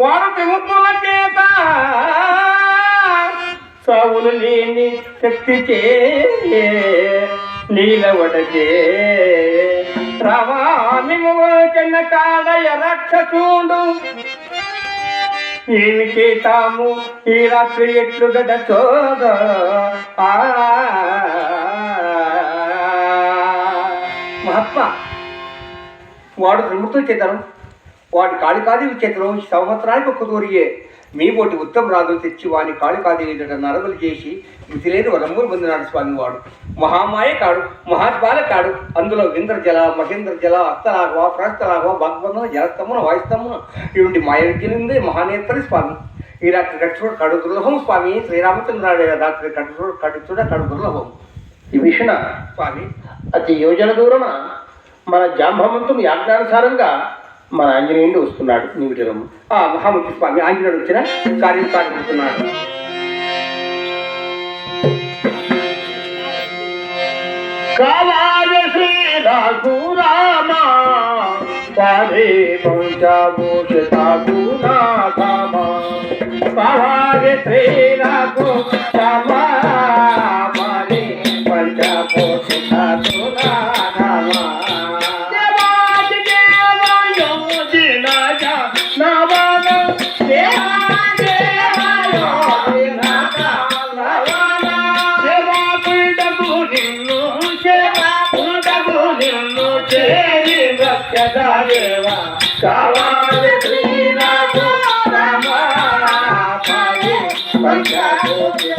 వాడు త్రిముత్తుల చేత సావులు లేని శక్తి చే నీలవడకే రవామిము చిన్న కాడయ రక్షసుడు. ఏమి చేతాము? ఈ రాత్రి ఎట్లు గడ చోద ఆ. మహాత్మా వాడు త్రిమూర్తులు చేతను వాడి కాళికాదేవి చేతిలో సంవత్సరానికి ఒక్క తోరియే మీ పోటీ ఉత్తమ రాజులు తెచ్చి వాని కాళికాదేవి ఎదుట నరబలి చేసి మితిలేని వరములు పొందినాడు స్వామి వాడు మహామాయ కాడు మహాత్మాల కాడు అందులో ఇంద్రజల మహేంద్ర జల అస్తలాఘవ ప్రస్తలాఘవ భగవంతున జలస్తమున వాయుస్తమున ఇటువంటి మాయ విద్యనుంది మహానేత్రి స్వామి. ఈ రాత్రి కట్టుచూడ కడు దుర్లభం స్వామి శ్రీరామచంద్రాడు రాత్రి కట్టుచూడ కట్టుచూడ కడు దుర్లభం. ఈ విషణ స్వామి అతి యోజన దూరన మన జాంబవంతుని యాజ్ఞానుసారంగా మన ఆంజనేయుడు వస్తున్నాడు నిమిటరము ఆ మహాముఖి స్వామి ఆంజనేయుడు వచ్చిన కార్యం సాగిస్తున్నాడు కావాల శ్రీ రఘురామ పాదే పంచభూషిత గుణామ కావాల శ్రీ రఘురామ పాయి పంచాకోటిల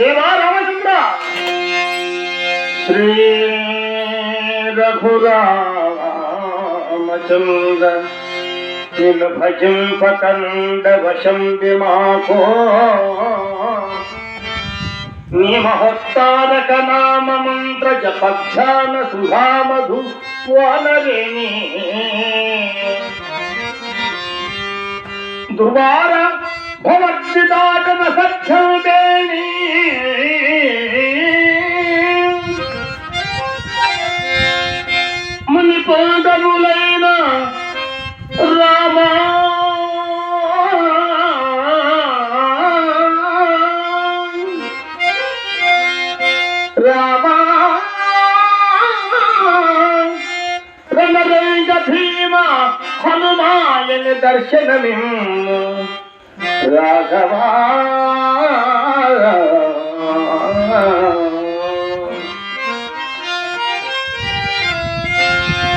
దేవా రామచంద్ర శ్రీ రఘురామచంద్ర నిన్ను భజింపకండ వశం విమాకో నీ మహోత్తారక నామ మంత్ర జపధ్యాన సుధామధు వనరేణి దుర్వార హనుమాయన దర్శనమిమ్ము. రాఘవా.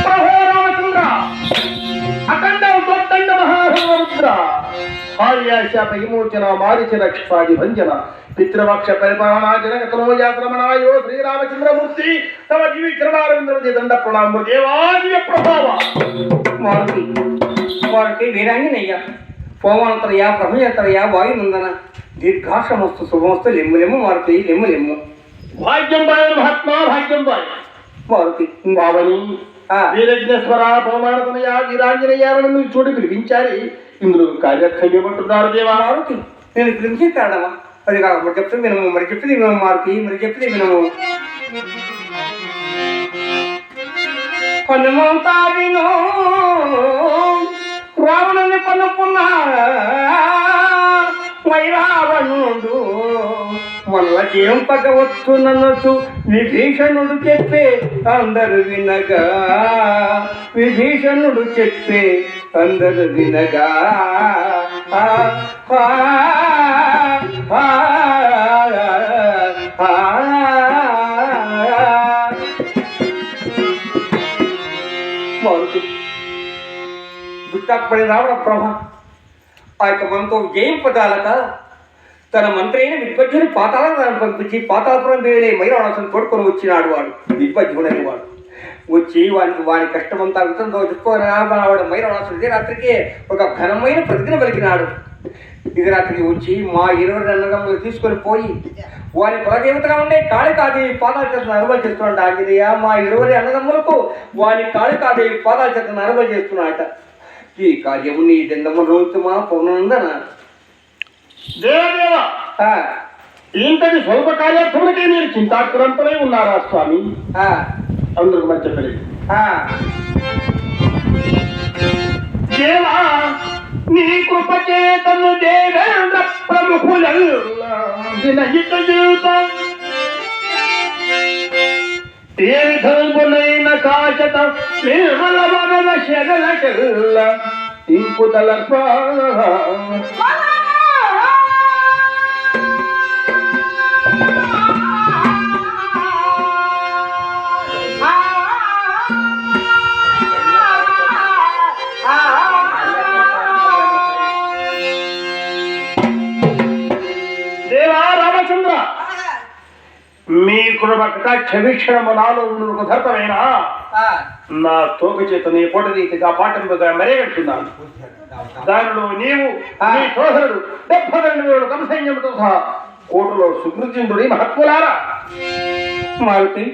మహారామచంద్ర అఖండ ఉద్దండ మహారామచంద్ర ఆర్యాశాప విమోచన మారిచన క్షాది భంజన పితృవక్ష పరిపాలనాచన కథమోయాత్రమణాయో శ్రీరామచంద్రమూర్తి తమ జీవి చరణారవింద్రమతి దండ ప్రణామ దేవాదివ్య మారుతి వారికి వీరాంజనేయ పోమాంతరయ ప్రభయంతరయ వాయునందన. దీర్ఘాశ్రమస్తు శుభమస్తు లెమ్ము లెమ్ము మారుతి లెమ్ము లెమ్ము భాగ్యం బాయ్ మహాత్మా భాగ్యం బాయ్. మారుతి. బావని ఆ. వీరజ్ఞస్వర పవమానతనయ వీరాంజనేయాలను చూడి పిలిపించాలి. ఇందులో కార్యక్షయమంటున్నారు దేవా. మారుతి. నేను పిలిచి కాడమా అది కాక మరి చెప్తే వినము మరి చెప్పింది వినము మారుతి మరి చెప్పింది వినము. హనుమంతా విను. రావణుని పనుకున్న వల్లకేం మనలకేం పగవచ్చునన్నట్టు విభీషణుడు చెప్పే అందరు వినగా విభీషణుడు చెప్పే అందరు వినగా ఆ. దుష్టాత్పడి రావడం ప్రభ. ఆ యొక్క మనతో జయం పదాలక తన మంత్రి అయిన విద్వజ్ఞుని పాతాళాలను పంపించి పాతాళపురం వేలే మైరావాసం తోడుకొని వచ్చినాడు వాడు. విద్వజ్ఞుడైన వాడు. వచ్చి వానికి వాడి కష్టమంతా వితంతో చెప్పుకొని వాడు మైరావాసం ఇదే రాత్రికి ఒక ఘనమైన ప్రతిజ్ఞ పలికినాడు. ఇది రాత్రికి వచ్చి మా ఇరవై అన్నదమ్ములు తీసుకొని పోయి వారి కులదేవతగా ఉండే కాళికాదేవి పాదాల చేత నరుబలు చేస్తున్నాడు ఆంజనేయ మా ఇరువురి అన్నదమ్ములకు వారి కాళికాదేవి పాదాల చేత నరుబలు చేస్తున్నాడట. ఈ కార్యము నీ దండము రోజుమా పౌర్ణందన దేవదేవ! ఇంతటి స్వల్ప కార్యార్థములకే మీరు చింతాక్రాంతమై ఉన్నారా స్వామి? అందరికి మంచి చెప్పలేదు దేవా నీ కృప చేతను దేవేంద్ర ప్రముఖుల వినహిత జీవితం తీర్థంబులైన విధములైన కాచత నిర్మల వరద శరల ఇంపుదలర్ప దేవా కృప క్షమిక్షణము నాలో ఉన్నందుకు ధర్తమైన? నా తోక చేత నీ పొట రీతిగా పాఠంపుగా మరేగట్టున్నాను దానిలో నీవు నీ సోదరుడు డెబ్బై రెండు వేలు కంసైన్యంతో సహా కోటలో సుకృతిందుడి మహత్ములారా మారుతి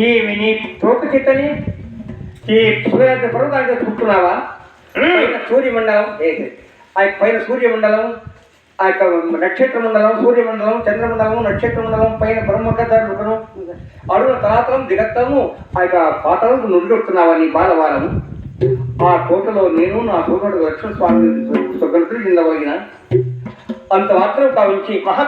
ఈ నీ తోక చెట్టని ఈ సూర్యాది పర్వతానికి చుట్టున్నావా సూర్యమండలం పైన సూర్యమండలం ఆ యొక్క నక్షత్ర మండలం సూర్యమండలం చంద్రమండలం నక్షత్ర మండలం పైన బ్రహ్మకథను అడుగున తలాతలం దిగత్తము. ఆ యొక్క పాతలం నుడిగొడుతున్నావా నీ బాలవారము ఆ కోటలో నేను నా సోదరుడు లక్ష్మణ స్వామి సుగ్రతులు చెందవగిన అంత మాత్రం కావించి మహా